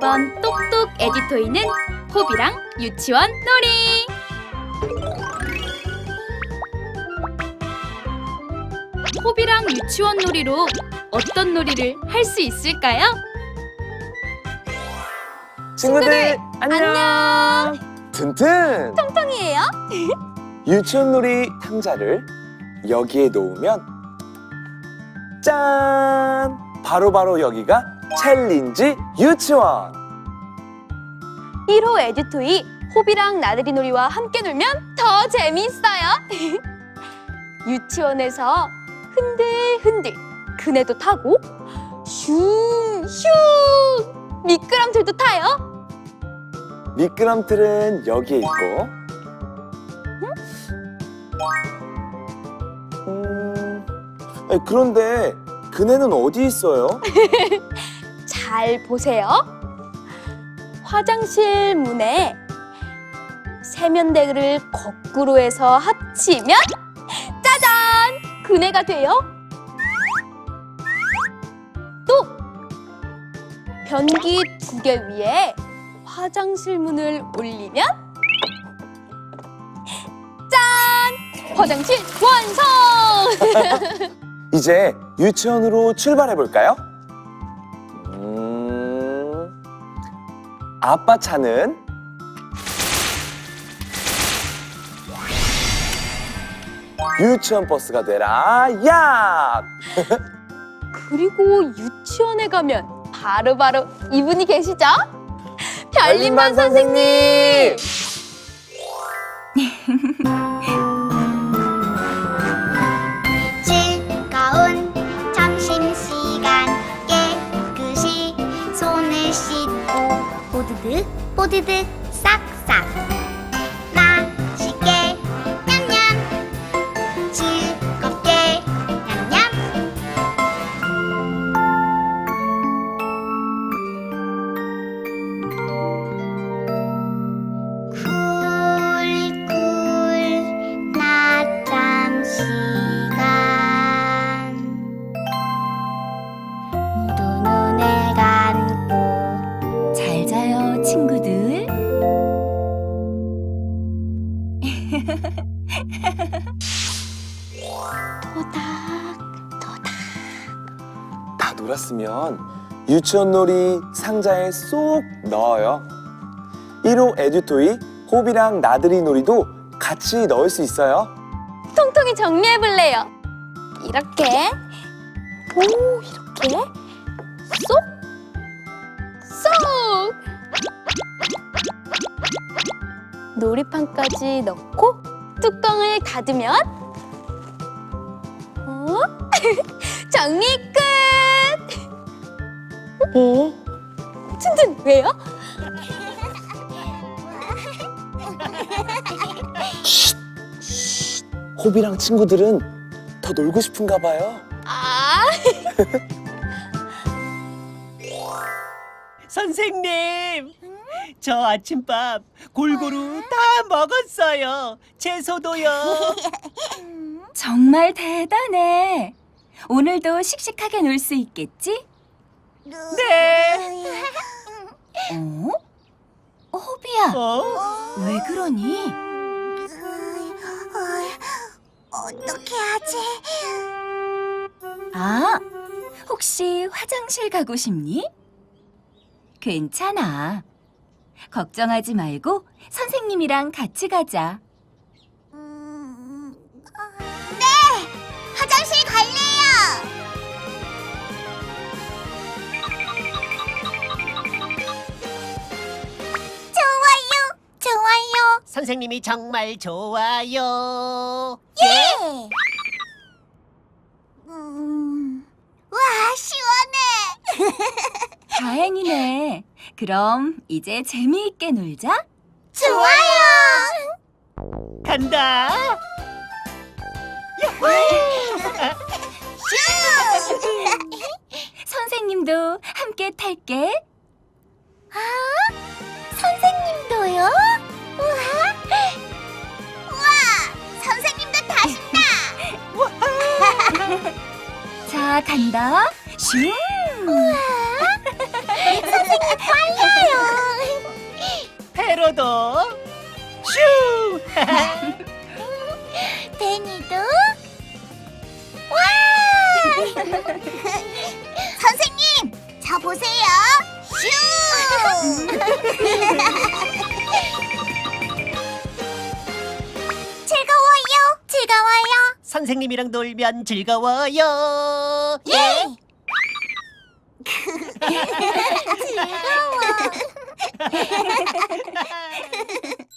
이번 똑똑 에디토이는 호비랑 유치원 놀이. 호비랑 유치원 놀이로 어떤 놀이를 할 수 있을까요? 친구들, 안녕. 튼튼. 통통이에요? 유치원 놀이 상자를 여기에 놓으면 짠! 바로바로 여기가 챌린지 유치원. 1호 에듀토이 호비랑 나들이 놀이와 함께 놀면 더 재미있어요. 유치원에서 흔들흔들 그네도 타고 슝슝 미끄럼틀도 타요. 미끄럼틀은 여기에 있고 음, 아니, 그런데 그네는 어디 있어요? 잘 보세요. 화장실 문에 세면대를 거꾸로 해서 합치면 짜잔! 그네가 돼요. 또 변기 두 개 위에 화장실 문을 올리면 짠! 화장실 완성! 이제 유치원으로 출발해 볼까요? 음, 아빠 차는 유치원 버스가 되라 야! 그리고 유치원에 가면 바로바로 이분이 계시죠? 별림반 선생님! 씻고 보드득 보드득 놀았으면 유치원 놀이 상자에 쏙 넣어요. 1호 에듀토이 호비랑 나들이 놀이도 같이 넣을 수 있어요. 통통이 정리해볼래요 이렇게 오 이렇게 쏙 쏙! 놀이판까지 넣고 뚜껑을 닫으면 어? 정리 끝! 어? 튼튼 왜요? 호비랑 친구들은 더 놀고 싶은가 봐요. 아 선생님, 저 아침밥 골고루 다 먹었어요. 채소도요. 정말 대단해. 오늘도 씩씩하게 놀 수 있겠지? 네. 어? 호비야, 어? 왜 그러니? 어떻게 하지? 아, 혹시 화장실 가고 싶니? 괜찮아. 걱정하지 말고 선생님이랑 같이 가자. 선생님이 정말 좋아요. 예! 음, 와, 시원해! 다행이네. 그럼 이제 재미있게 놀자. 좋아요! 간다. 선생님도 함께 탈게. 선생님도요? 엄마 간다. 슝. 우와! 선생님 빨려요. 페로도 슝! 베니도 와! 선생님, 저 보세요. 선생님이랑 놀면 즐거워요. 예. 즐거워.